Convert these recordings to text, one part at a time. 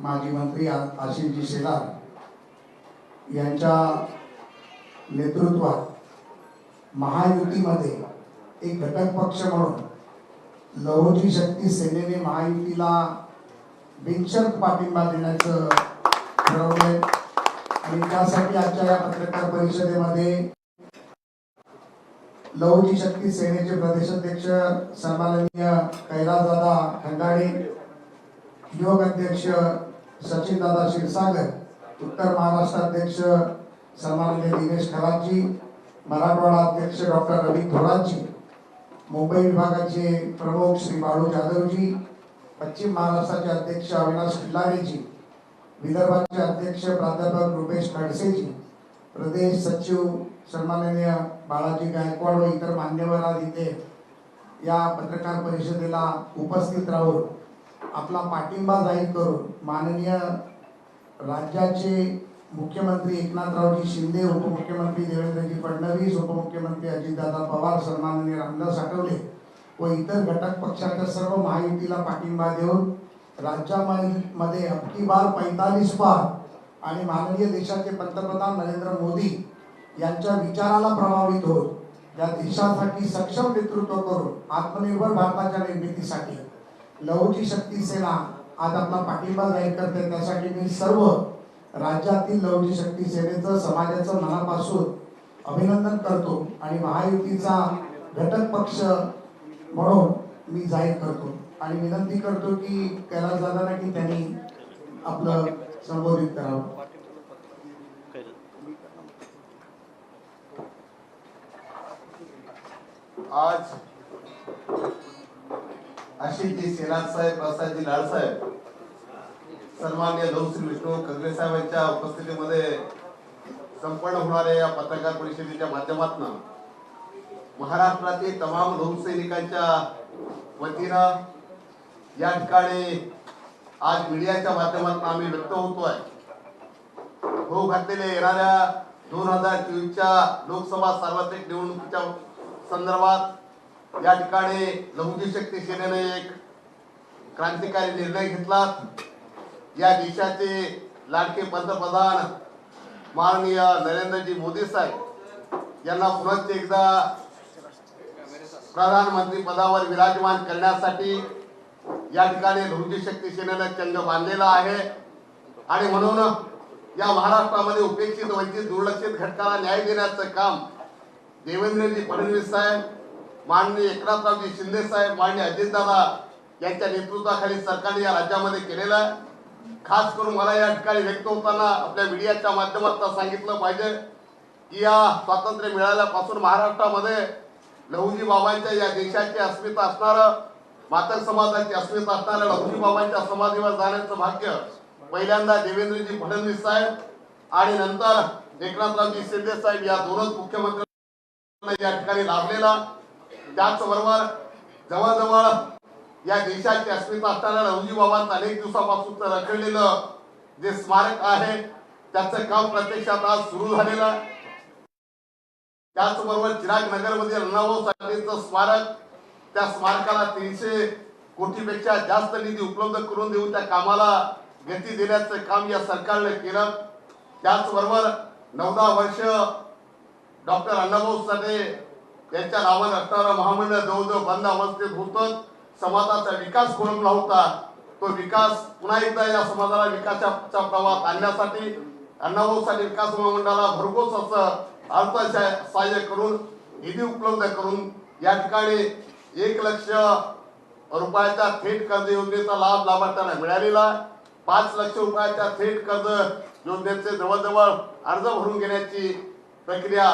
माजी मंत्री आ- आशिषजी शेलार यांच्या नेतृत्वात महायुतीमध्ये एक घटक पक्ष म्हणून लहोजी शक्ती सेनेने महायुतीला बिनशर्त पाठिंबा देण्याचं ठरवलंय. आणि त्यासाठी आजच्या या पत्रकार परिषदेमध्ये लहुजी शक्ती सेनेचे प्रदेशाध्यक्ष सन्माननीय कैलासदादा खंडाळे युवक अध्यक्ष सचिनदादा क्षीरसागर उत्तर महाराष्ट्र अध्यक्ष सन्माननीय दिनेश खरांची मराठवाडा अध्यक्ष डॉक्टर रवी थोरांची मुंबई विभागाचे प्रमुख श्री बाळू जाधवजी पश्चिम महाराष्ट्राचे अध्यक्ष अविनाश खिल्लारेजी विदर्भाचे अध्यक्ष प्राध्यापक रुपेश खडसेजी प्रदेश सचिव सन्माननीय बाळाजी गायकवाड व इतर मान्यवर आज इथे या पत्रकार परिषदेला उपस्थित राहून आपला पाठिंबा जाहीर करून माननीय राज्याचे मुख्यमंत्री एकनाथरावजी शिंदे उपमुख्यमंत्री देवेंद्रजी फडणवीस उपमुख्यमंत्री अजितदादा पवार सन्माननीय रामदास आठवले व इतर घटक पक्षाच्या सर्व महायुतीला पाठिंबा देऊन राज्यामध्ये अबकी बार पैतालीस पार आणि माननीय देशाचे पंतप्रधान नरेंद्र मोदी यांच्या विचाराला प्रभावित होत या देशासाठी सक्षम नेतृत्व करून आत्मनिर्भर भारताच्या निर्मितीसाठी लवची शक्ती सेना आज आपला पाठिंबा जाहीर करते. त्यासाठी मी सर्व राज्यातील लवची शक्ती सेनेचं समाजाचं मनापासून अभिनंदन करतो आणि महायुतीचा घटक पक्ष म्हणून मी जाहीर करतो. आणि विनंती करतो की कैलास दादांना की त्यांनी आपलं संबोधित करावं. आज अशी जी सेनाथ साहेब प्रसादजी लाड साहेब सन्मान्य लवश्री विष्णू खगरे साहेब यांच्या उपस्थितीमध्ये संपन्न होणाऱ्या या पत्रकार परिषदेच्या माध्यमातून महाराष्ट्रातील तमाम लोकसैनिकांच्या वतीनं या ठिकाणी आज मीडियाच्या माध्यमातून आम्ही व्यक्त होतोय. होऊ घातलेल्या येणाऱ्या दोन हजार चोवीसच्या लोकसभा सार्वत्रिक निवडणुकीच्या संदर्भात या ठिकाणी लहुजी शक्ती सेनेने एक क्रांतिकारी निर्णय घेतला. या देशाचे लाडके पंतप्रधान माननीय नरेंद्रजी मोदी साहेब यांना पुनश्च एकदा प्रधानमंत्री पदावर विराजमान करण्यासाठी या ठिकाणी लहुजी शक्ती सेनेनं चंग बांधलेला आहे. आणि म्हणून या महाराष्ट्रामध्ये उपेक्षित वंचित दुर्लक्षित घटकाला न्याय देण्याचं काम देवेंद्रजी फडणवीस साहेब माननीय एकनाथरावजी शिंदे साहेब माननीय अजितदादा यांच्या नेतृत्वाखाली सरकारने या राज्यामध्ये केलेलं आहे. खास करून मला या ठिकाणी व्यक्त होताना आपल्या मीडियाच्या माध्यमातून सांगितलं पाहिजे की या स्वातंत्र्य मिळाल्यापासून महाराष्ट्रामध्ये लहुजी बाबांच्या या देशाची अस्मिता असणारं मातर समाजाची अस्मिता असणाऱ्या लहुजी बाबांच्या समाधीवर जाण्याचं भाग्य पहिल्यांदा देवेंद्रजी फडणवीस साहेब आणि नंतर एकनाथरावजी शिंदे साहेब या दोनच मुख्यमंत्री या ठिकाणी लाभलेला. त्याचबरोबर जवळजवळ या देशाची अस्मिता असणाऱ्या रवजी बाबांचं अनेक दिवसापासून रखडलेलं जे स्मारक आहे त्याचं काम प्रत्यक्षात आज सुरू झालेलं आहे. त्याचबरोबर चिराग नगरमध्ये रणाभाऊ साठेचं स्मारक त्या स्मारकाला तीनशे कोटीपेक्षा जास्त निधी उपलब्ध करून देऊन त्या कामाला गती देण्याचं काम या सरकारने केलं. त्याचबरोबर नवदा वर्ष डॉक्टर अण्णाभाऊ साठे यांच्या नावानं असणारं महामंडळ जवळजवळ बंद अवस्थेत होतं समाजाचा विकास खोळंबला होता तो विकास पुन्हा एकदा या समाजाला विकासाच्या प्रवाहात आणण्यासाठी अण्णाभाऊ विकास महामंडळाला भरघोस असं अर्थ सहाय्य करून निधी उपलब्ध करून या ठिकाणी एक लक्ष रुपयाच्या थेट कर्ज योजनेचा लाभ लाभार्थ्यांना मिळालेला पाच लक्ष रुपयाच्या थेट कर्ज योजनेचे जवळजवळ अर्ज भरून घेण्याची प्रक्रिया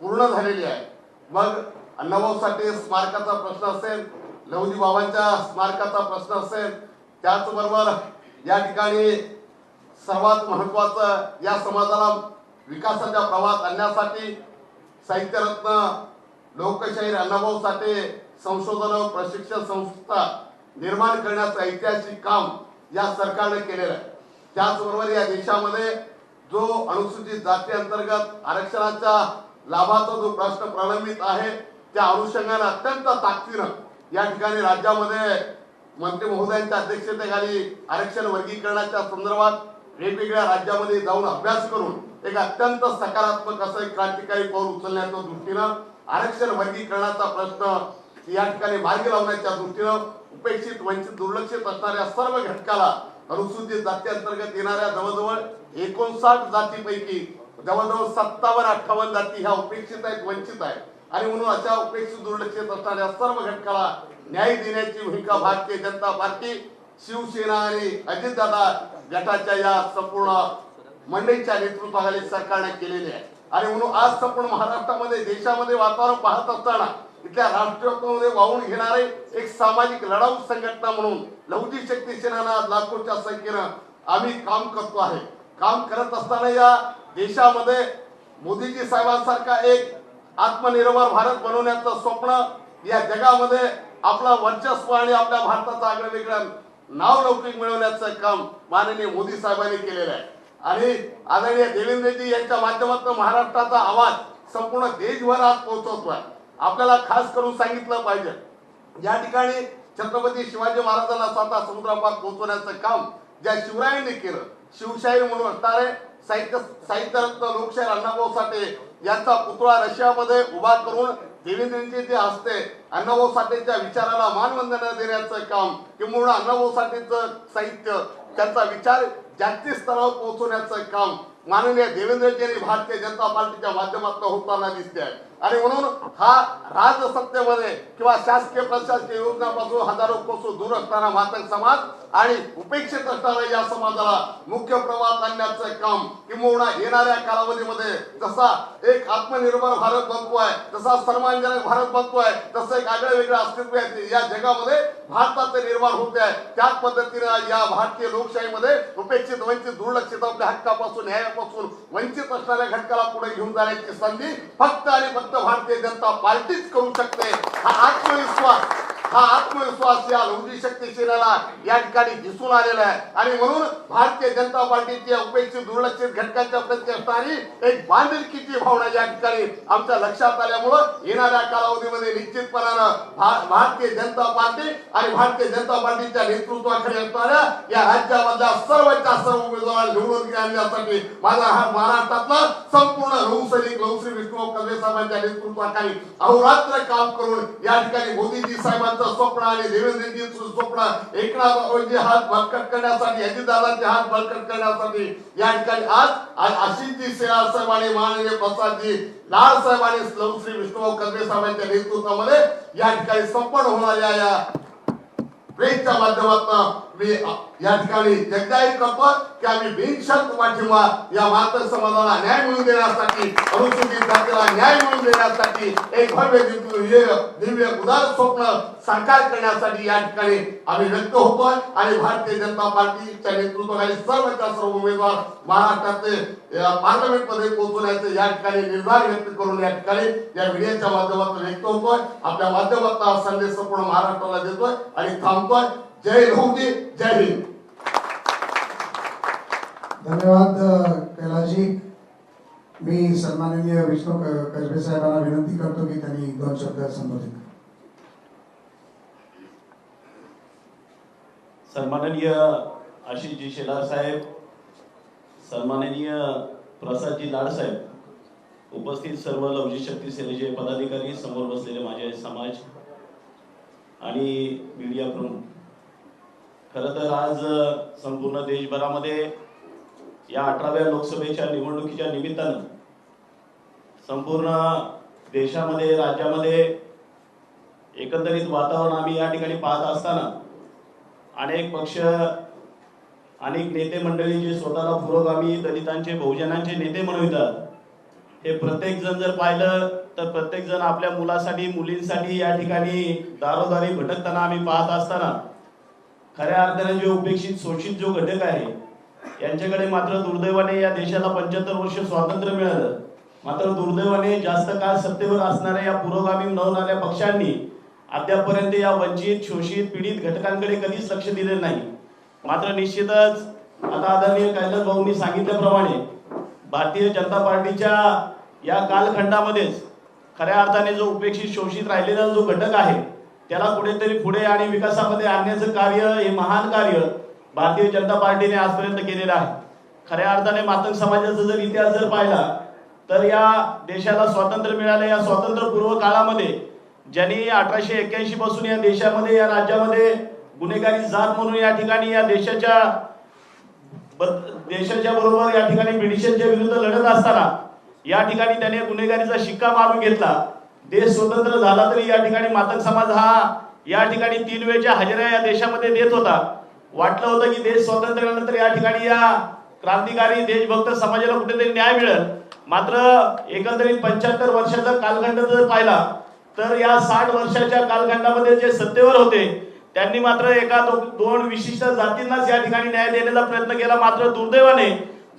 पूर्ण झालेली आहे. मग अण्णाभाऊ साठे स्मारकाचा प्रश्न असेल लहुजी बाबांच्या स्मारकाचा प्रश्न असेल त्याचबरोबर या ठिकाणी सर्वात महत्वाचं या समाजाला विकासाच्या प्रवाहात आणण्यासाठी साहित्यरत्न लोकशाहीर अण्णाभाऊ साठे संशोधन व प्रशिक्षण संस्था निर्माण करण्याचं ऐतिहासिक काम या सरकारने केलेलं आहे. त्याचबरोबर या देशामध्ये जो अनुसूचित जाती अंतर्गत आरक्षणाच्या लाभाचा जो प्रश्न प्रलंबित आहे त्या अनुषंगाने अत्यंत ताकदीनं या ठिकाणी राज्यामध्ये मंत्री महोदयांच्या अध्यक्षतेखाली आरक्षण वर्गीकरणाच्या संदर्भात वेगवेगळ्या राज्यामध्ये जाऊन अभ्यास करून एक अत्यंत सकारात्मक असं एक क्रांतिकारी पाऊल उचलण्याच्या दृष्टीनं आरक्षण वर्गीकरणाचा प्रश्न या ठिकाणी मार्गी लावण्याच्या दृष्टीनं उपेक्षित वंचित दुर्लक्षित असणाऱ्या सर्व घटकाला अनुसूचित जाती अंतर्गत येणाऱ्या जवळजवळ एकोणसाठ जातीपैकी जवळजवळ सत्तावन्न अठ्ठावन्न जाती ह्या उपेक्षित आहेत वंचित आहेत. आणि म्हणून अशा उपेक्षित दुर्लक्षित असणाऱ्या सर्व घटकाला न्याय देण्याची भूमिका भारतीय जनता पार्टी शिवसेना आणि अजितदादा गटाच्या या संपूर्ण मंडईच्या नेतृत्वाखाली सरकारने केलेली आहे. आणि म्हणून आज संपूर्ण महाराष्ट्रामध्ये देशामध्ये वातावरण पाहत असताना इथल्या राष्ट्रीयत्वामध्ये वाहून घेणारे एक सामाजिक लढाऊ संघटना म्हणून लहुजी शक्ती सेना आज लाखोच्या संख्येनं आम्ही काम करतो आहे. काम करत असताना या देशामध्ये मोदीजी साहेबांसारखा एक आत्मनिर्भर भारत बनवण्याचं स्वप्न या जगामध्ये आपला वर्चस्व आणि आपल्या भारताचं आगळं वेगळं नाव लौकिक मिळवण्याचं काम माननीय मोदी साहेबांनी केलेलं आहे. आणि आदरणीय देवेंद्रजी यांच्या माध्यमातून महाराष्ट्राचा आवाज संपूर्ण देशभर आज पोहोचवतोय आपल्याला खास करून सांगितलं पाहिजे या ठिकाणी छत्रपती शिवाजी महाराजांना स्वतः समुद्रापार पोहोचवण्याचं काम ज्या शिवरायांनी केलं शिवशाहीर म्हणून असणारे साहित्य साहित्यरत्न लोकशाहीर अण्णाभाऊ साठे यांचा पुतळा रशियामध्ये उभा करून देवेंद्रजी जे असते अण्णाभाऊ साठेच्या विचाराला मानवंदना देण्याचं काम किंवा अण्णाभाऊ साठेचं साहित्य त्यांचा विचार जागतिक स्तरावर पोहोचवण्याचं काम माननीय देवेंद्रजी भारतीय जनता पार्टीच्या माध्यमातून होताना दिसते आहे. आणि म्हणून हा राजसत्तेमध्ये किंवा शासकीय प्रशासकीय योजनापासून हजारो कोसू दूर असणारा मातक समाज आणि उपेक्षित असणाऱ्या या समाजाला मुख्य प्रवाहात आणण्याचं काम किंवा येणाऱ्या कालावधीमध्ये जसा एक आत्मनिर्भर भारत बनतोय जसा सन्मानजनक भारत बनतोय तसं एक आगळं वेगळं अस्तित्व आहे या जगामध्ये भारताचे निर्माण होते आहे त्याच पद्धतीने या भारतीय लोकशाहीमध्ये उपेक्षित वंचित दुर्लक्षित आपल्या हक्कापासून न्यायापासून वंचित असणाऱ्या घटकाला पुढे घेऊन जाण्याची संधी फक्त आणि फक्त भारतीय जनता पार्टीच करू शकते हा आत्मविश्वास. हा आत्मविश्वास या लहुजी शक्ती सेनेला या ठिकाणी दिसून आलेला आहे. आणि म्हणून भारतीय जनता पार्टीच्या उपेक्षित दुर्लक्षित घटकांच्या प्रती असणारी एक बांधिलकीची भावना या ठिकाणी आमच्या लक्षात आल्यामुळं येणाऱ्या कालावधीमध्ये निश्चितपणानं भारतीय जनता पार्टी आणि भारतीय जनता पार्टीच्या नेतृत्वाखाली असणाऱ्या या राज्यामधल्या सर्वच्या सर्व उमेदवारांना निवडून आणण्यासाठी माझा हा महाराष्ट्रातला संपूर्ण लहुसैनिक लहुश्री विष्णू कदवे साहेबांच्या नेतृत्वाखाली अहोरात्र काम करून या ठिकाणी मोदीजी साहेबांना साहेबांचं स्वप्न आणि देवेंद्रजींचं स्वप्न एकनाथ हात बळकट करण्यासाठी अजितदादांचे हात बळकट करण्यासाठी या ठिकाणी आज आज आशिषजी सेना साहेब आणि माननीय प्रसादजी लाल साहेब आणि श्री विष्णुभाऊ कदमे साहेबांच्या नेतृत्वामध्ये या ठिकाणी संपन्न होणाऱ्या या प्रेसच्या माध्यमातून मी या ठिकाणी एकदाही करतो की आम्ही बिनशर्त पाठिंबा या मातक समाजाला न्याय मिळवून देण्यासाठी अनुसूचित जातीला न्याय मिळवून देण्यासाठी एक भव्य दिव्य दिव्य उदार स्वप्न साकार करण्यासाठी या ठिकाणी आम्ही व्यक्त होतो आणि भारतीय जनता पार्टीच्या नेतृत्वाखाली सर्वच्या सर्व उमेदवार महाराष्ट्राचे पार्लमेंटमध्ये पोहोचवण्याचे या ठिकाणी निर्धार व्यक्त करून या ठिकाणी या मीडियाच्या माध्यमातून व्यक्त होतोय. आपल्या माध्यमातून संदेश संपूर्ण महाराष्ट्राला देतोय आणि थांबतोय. जय लहुजी जय हिंद. धन्यवाद अ, कैलासजी मी सन्माननीय विष्णू कसबे साहेबांना विनंती करतो की त्यांनी दोन शब्द संबोधित. सन्माननीय आशिषजी शेलार साहेब सन्माननीय प्रसादजी लाड साहेब उपस्थित सर्व लवजी शक्ती सेनेचे पदाधिकारी समोर बसलेले माझे समाज आणि मीडिया प्रमुख. खरं तर आज संपूर्ण देशभरामध्ये या अठराव्या लोकसभेच्या निवडणुकीच्या निमित्तानं संपूर्ण देशामध्ये राज्यामध्ये एकंदरीत वातावरण आम्ही या ठिकाणी पाहत असताना अनेक पक्ष अनेक नेते मंडळी जे स्वतःला पुरोगामी दलितांचे बहुजनांचे नेते म्हणवितात हे प्रत्येक जण जर पाहिलं तर प्रत्येक जण आपल्या मुलासाठी मुलींसाठी या ठिकाणी दारोदारी भटकताना आम्ही पाहत असताना खऱ्या अर्थाने जे उपेक्षित शोषित जो घटक आहे यांच्याकडे मात्र दुर्दैवाने या देशाला पंच्याहत्तर वर्ष स्वातंत्र्य मिळालं. मात्र दुर्दैवाने जास्त काळ सत्तेवर असणाऱ्या या पुरोगामी नवणाऱ्या पक्षांनी अद्यापपर्यंत या वंचित शोषित पीडित घटकांकडे कधीच लक्ष दिले नाही. मात्र निश्चितच आता आदरणीय कैलास भाऊंनी सांगितल्याप्रमाणे भारतीय जनता पार्टीच्या या कालखंडामध्येच खऱ्या अर्थाने जो उपेक्षित शोषित राहिलेला जो घटक आहे त्याला कुठेतरी पुढे आणि विकासामध्ये आणण्याचं कार्य हे महान कार्य भारतीय जनता पार्टीने आजपर्यंत केलेलं आहे. खऱ्या अर्थाने मातंग समाजाचा जर इतिहास जर पाहिला तर या देशाला स्वातंत्र्य मिळाले या स्वातंत्र्यपूर्व काळामध्ये ज्यांनी अठराशे एक्क्याऐंशी पासून या देशामध्ये या राज्यामध्ये गुन्हेगारी जात म्हणून या ठिकाणी या देशाच्या देशाच्या बरोबर या ठिकाणी ब्रिटिशांच्या विरुद्ध लढत असताना या ठिकाणी त्याने गुन्हेगारीचा शिक्का मारून घेतला. देश स्वतंत्र झाला तरी या ठिकाणी मातक समाज हा या ठिकाणी तीन वेळच्या हजेऱ्या या देशामध्ये देत होता. वाटलं होतं की देश स्वतंत्र झाल्यानंतर या ठिकाणी या क्रांतिकारी देशभक्त समाजाला कुठेतरी न्याय मिळेल. मात्र एकंदरीत पंच्याहत्तर वर्षाचा कालखंड जर पाहिला तर या साठ वर्षाच्या कालखंडामध्ये जे सत्तेवर होते त्यांनी मात्र एका दोन विशिष्ट जातींनाच या ठिकाणी न्याय देण्याचा प्रयत्न केला. मात्र दुर्दैवाने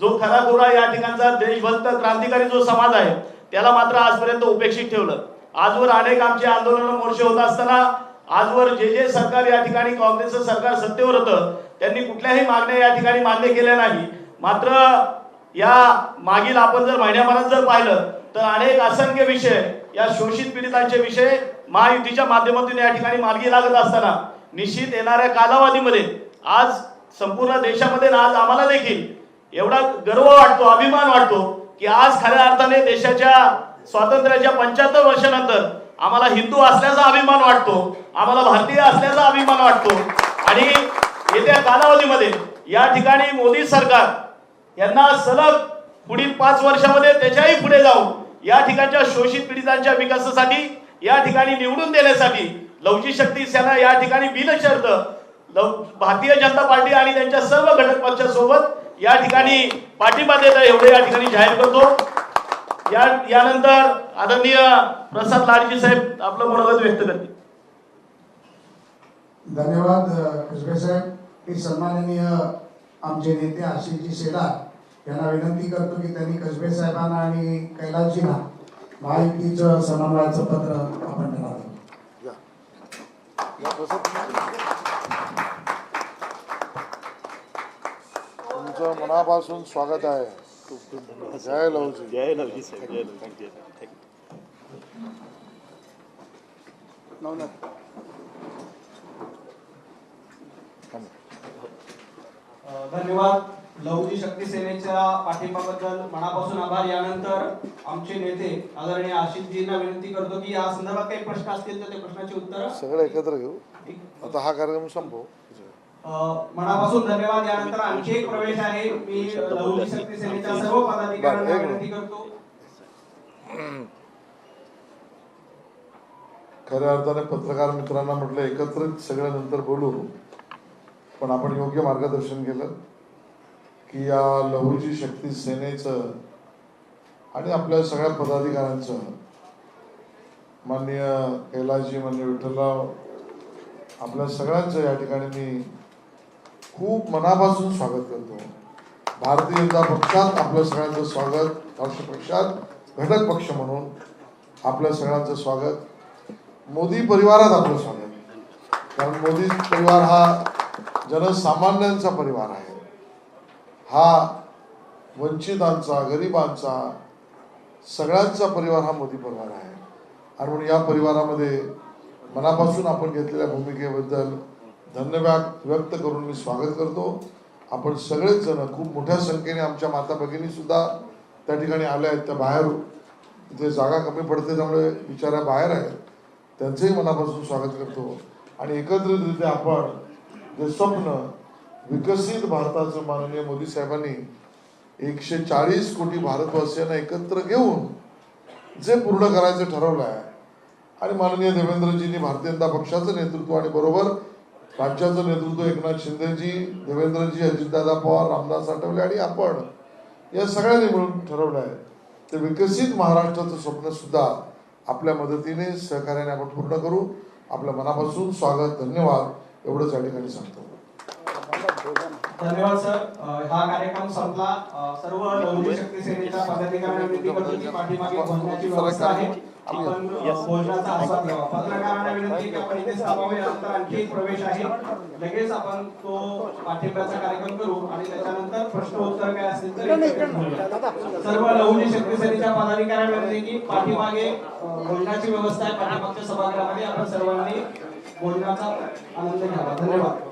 जो खरा खुरा या ठिकाणचा देशभक्त क्रांतिकारी जो समाज आहे त्याला मात्र आजपर्यंत उपेक्षित ठेवलं. आजवर अनेक आमचे आंदोलन मोर्चे होत असताना आजवर जे जे सरकार या ठिकाणी काँग्रेसचं सरकार सत्तेवर होतं त्यांनी कुठल्याही मागण्या या ठिकाणी मान्य केल्या नाही. मात्र या मागील आपण जर महिन्याभरात जर पाहिलं तर अनेक असंख्य विषय या शोषित पीडितांचे विषय महायुतीच्या माध्यमातून या ठिकाणी मार्गी लागत असताना निश्चित येणाऱ्या कालावधीमध्ये आज संपूर्ण देशामध्ये आज आम्हाला देखील एवढा गर्व वाटतो अभिमान वाटतो की आज खऱ्या अर्थाने देशाच्या स्वातंत्र्याच्या पंच्याहत्तर वर्षानंतर आम्हाला हिंदू असल्याचा अभिमान वाटतो आम्हाला भारतीय असल्याचा अभिमान वाटतो. आणि येत्या कालावधीमध्ये या ठिकाणी मोदी सरकार यांना सलग पुढील पाच वर्षामध्ये त्याच्याही पुढे जाऊन या ठिकाणच्या शोषित पीडितांच्या विकासासाठी या ठिकाणी निवडून देण्यासाठी लवचिक शक्ती सेना या ठिकाणी बिनशर्त भारतीय जनता पार्टी आणि त्यांच्या सर्व घटक पक्षासोबत या ठिकाणी पाठिंबा देत एवढे या ठिकाणी जाहीर करतो. या यानंतर आदरणीय प्रसाद लाडजी साहेब आपलं मनोगत व्यक्त करतील. धन्यवाद कसबे साहेब. की सन्माननीय आमचे नेते आशिषजी शेलार यांना विनंती करतो की त्यांनी कसबे साहेबांना आणि कैलासजींना महायुतीचं समन्वयाचं पत्र आपण. तुमचं मनापासून स्वागत आहे. जय लवजी जय लवजी साहेब जय लवजी अ, धन्यवाद. लहुजी शक्ती सेनेच्या पाठिंबाबद्दल मनापासून आभार. यानंतर आमचे नेते आदरणीय आशिषजींना विनंती करतो की या संदर्भात काही प्रश्न असतील तर ते प्रश्नाची उत्तर सगळं एकत्र घेऊ. आता हा कार्यक्रम संपव. मनापासून धन्यवाद. यानंतर आणखी एक प्रवेश आहे. मी लहुजी शक्ती सेनेच्या सर्व पदाधिकाऱ्यांना विनंती करतो. खऱ्या अर्थाने पत्रकार मित्रांना म्हटलं एकत्रित सगळ्या नंतर बोलू. पण आपण योग्य मार्गदर्शन केलं की या लहुजी शक्ती सेनेचं आणि आपल्या सगळ्या पदाधिकाऱ्यांचं माननीय कैलासजी माननीय विठ्ठलराव आपल्या सगळ्यांचं या ठिकाणी मी खूप मनापासून स्वागत करतो. भारतीय जनता पक्षात आपल्या सगळ्यांचं स्वागत राष्ट्र पक्षात घटक पक्ष म्हणून आपल्या सगळ्यांचं स्वागत. मोदी परिवारात आपलं स्वागत. कारण मोदी परिवार हा जनसामान्यांचा परिवार आहे. हा वंचितांचा गरिबांचा सगळ्यांचा परिवार हा मोदी परिवार आहे. आणि म्हणून या परिवारामध्ये मनापासून आपण घेतलेल्या भूमिकेबद्दल धन्यवाद व्यक्त करून मी स्वागत करतो. आपण सगळेच जण खूप मोठ्या संख्येने आमच्या माता भगिनी सुद्धा त्या ठिकाणी आल्या आहेत त्या बाहेर इथे जागा कमी पडते त्यामुळे बिचाऱ्या बाहेर आहेत. त्यांचंही मनापासून स्वागत करतो. आणि एकत्रितरित्या आपण जे स्वप्न विकसित भारताचं माननीय मोदी साहेबांनी एकशे चाळीस कोटी भारतवासियांना एकत्र घेऊन जे पूर्ण करायचं ठरवलं आहे आणि माननीय देवेंद्रजींनी भारतीय जनता पक्षाचं नेतृत्व आणि बरोबर राज्याचं नेतृत्व एकनाथ शिंदेजी देवेंद्रजी अजितदादा पवार रामदास आठवले आणि आपण या सगळ्यांनी मिळून ठरवलं आहे. ते विकसित महाराष्ट्राचं स्वप्न सुद्धा आपल्या मदतीने सहकार्याने आपण पूर्ण करू. आपल्या मनापासून स्वागत धन्यवाद. एवढंच या ठिकाणी सांगतो. धन्यवाद सर. हा कार्यक्रम संपला. सर्व शक्ती सेनेच्या पदाधिकाऱ्यांना पाठीमागे व्यवस्था आहे आपण भोजनाचा आस्वाद घ्यावा पत्रकारांना विनंती की आपण इथे थांबावे नंतर आणखी एक प्रवेश आहे लगेच आपण तो पाठिंब्याचा कार्यक्रम करू आणि त्याच्यानंतर प्रश्न उत्तर काय असेल तर सर्व लवणी शक्ती सेनेच्या पदाधिकाऱ्यांना विनंती की पाठीमागे भोजनाची व्यवस्था आहे पाठीमागच्या सभागृहामध्ये आपण सर्वांनी भोजनाचा आनंद घ्यावा धन्यवाद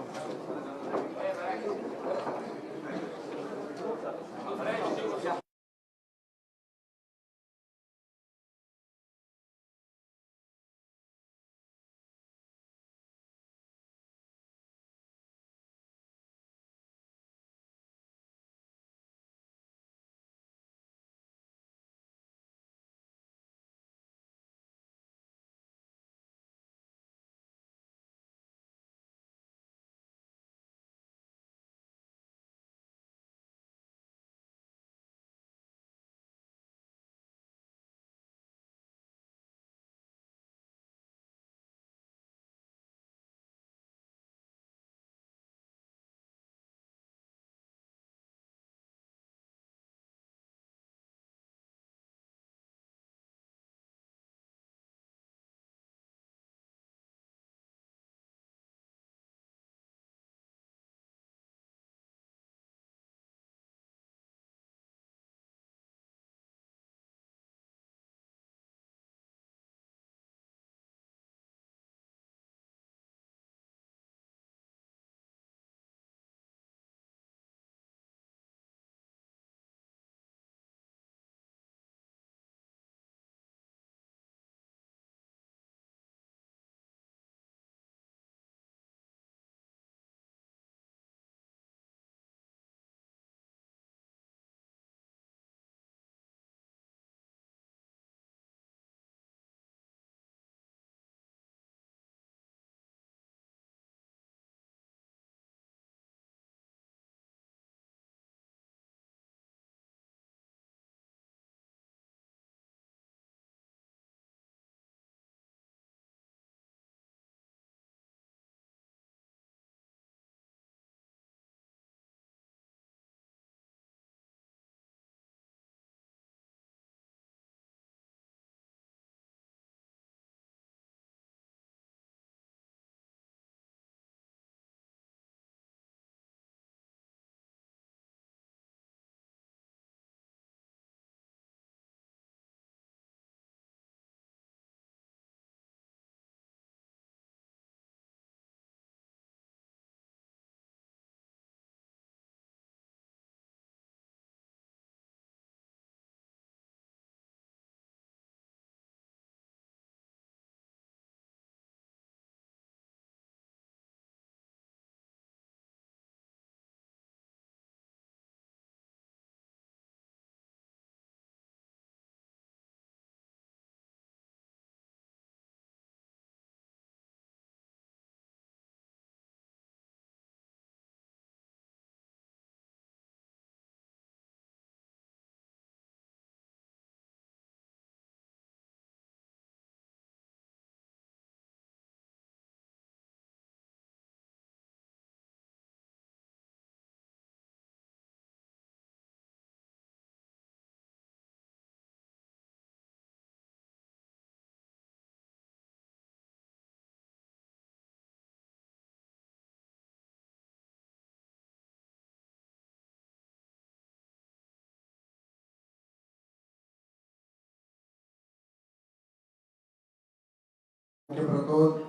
प्रतोद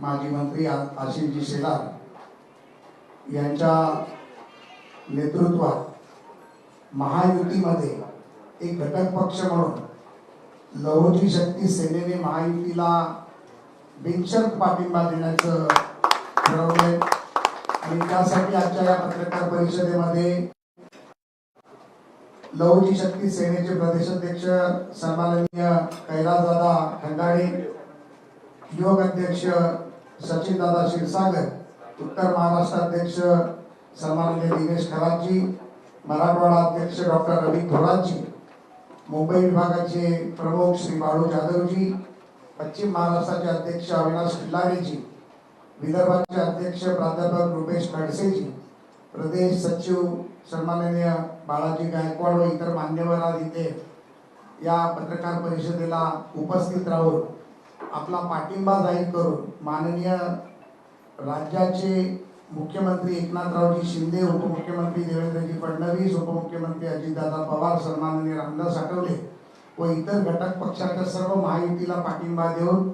माजी मंत्री आ- आशिषजी शेलार यांच्या नेतृत्वात महायुतीमध्ये एक घटक पक्ष म्हणून लहोजी शक्ती सेनेने महायुतीला बिनशर्त पाठिंबा देण्याचं ठरवलंय. आणि त्यासाठी आजच्या या पत्रकार परिषदेमध्ये लहुजी शक्ती सेनेचे प्रदेशाध्यक्ष सन्माननीय कैलासदादा खंडाळे युवक अध्यक्ष सचिन दादा क्षीरसागर उत्तर महाराष्ट्र अध्यक्ष सन्माननीय दिनेश खराजी मराठवाडा अध्यक्ष डॉक्टर रवी थोराजी मुंबई विभागाचे प्रमुख श्री बाळू जाधवजी पश्चिम महाराष्ट्राचे अध्यक्ष अविनाश खिल्लारेजी विदर्भाचे अध्यक्ष प्राध्यापक रुपेश खडसेजी प्रदेश सचिव सन्माननीय बाळाजी गायकवाड व इतर मान्यवर इथे या पत्रकार परिषदेला उपस्थित राहून आपला पाठिंबा जाहीर करून माननीय राज्याचे मुख्यमंत्री एकनाथरावजी शिंदे उपमुख्यमंत्री देवेंद्रजी फडणवीस उपमुख्यमंत्री अजितदादा पवार सन्माननीय रामदास आठवले व इतर घटक पक्षाच्या सर्व महायुतीला पाठिंबा देऊन